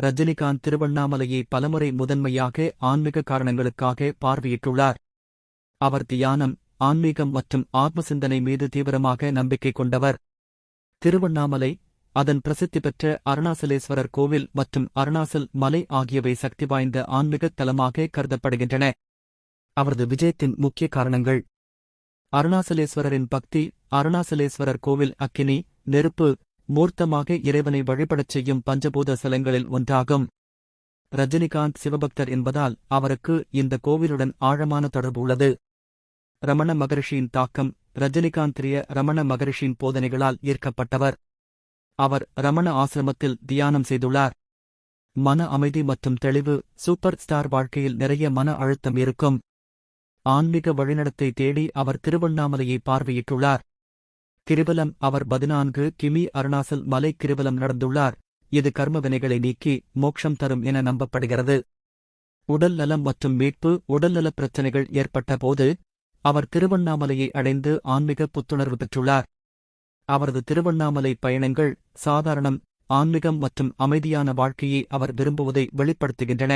ரஜினிகாந்த் திருவண்ணாமலையை பலமுறை முதன்மையாக ஆன்மீக காரணங்களுக்காக பார்வையிட்டுள்ளார். அவர் தியானம் ஆன்மீகம் மற்றும் ஆத்ம சிந்தனை மீது தீவிரமாக நம்பிக்கை கொண்டவர். திருவண்ணாமலை அதன் பிரசித்தி பெற்ற அருணாசலேஸ்வரர் கோவில் மற்றும் அருணாசல் மலை ஆகியவை சக்தி வாய்ந்த ஆன்மீகத் தலமாக கருதப்படுகின்றன. அவரது விஜயத்தின் முக்கிய காரணங்கள். அருணாசலேஸ்வரரின் பக்தி அருணாசலேஸ்வரர் கோவில் அக்கினி நெருப்பு மூர்த்தமாக இறைவனை வழிபடச் செய்யும் பஞ்சபூத ஸ்தலங்களில் ஒன்றாகும். ரஜினிகாந்த் சிவபக்தர் என்பதால் அவருக்கு இந்த கோவிலுடன் ஆழமான தொடர்பு உள்ளது. ரமண மகரிஷியின் தாக்கம் ரஜினிகாந்திரிய ரமண மகரிஷியின் போதனைகளால் ஈர்க்கப்பட்டவர். அவர் ரமண ஆசிரமத்தில் தியானம் செய்துள்ளார். மன அமைதி மற்றும் தெளிவு சூப்பர் ஸ்டார் வாழ்க்கையில் நிறைய மன அழுத்தம் இருக்கும். ஆன்மீக வழிநடத்தை தேடி அவர் திருவண்ணாமலையை பார்வையிட்டுள்ளார். கிரிவலம் அவர் பதினான்கு கிமி அருணாசல் மலை கிரிவலம் நடந்துள்ளார். இது கர்மவினைகளை நீக்கி மோட்சம் தரும் என நம்பப்படுகிறது. உடல் நலம் மற்றும் மீட்பு உடல்நலப் பிரச்சினைகள் ஏற்பட்ட போது அவர் திருவண்ணாமலையை அடைந்து ஆன்மீக புத்துணர்வு பெற்றுள்ளார். அவரது திருவண்ணாமலை பயணங்கள் சாதாரணம் ஆன்மீகம் மற்றும் அமைதியான வாழ்க்கையை அவர் விரும்புவதை வெளிப்படுத்துகின்றன.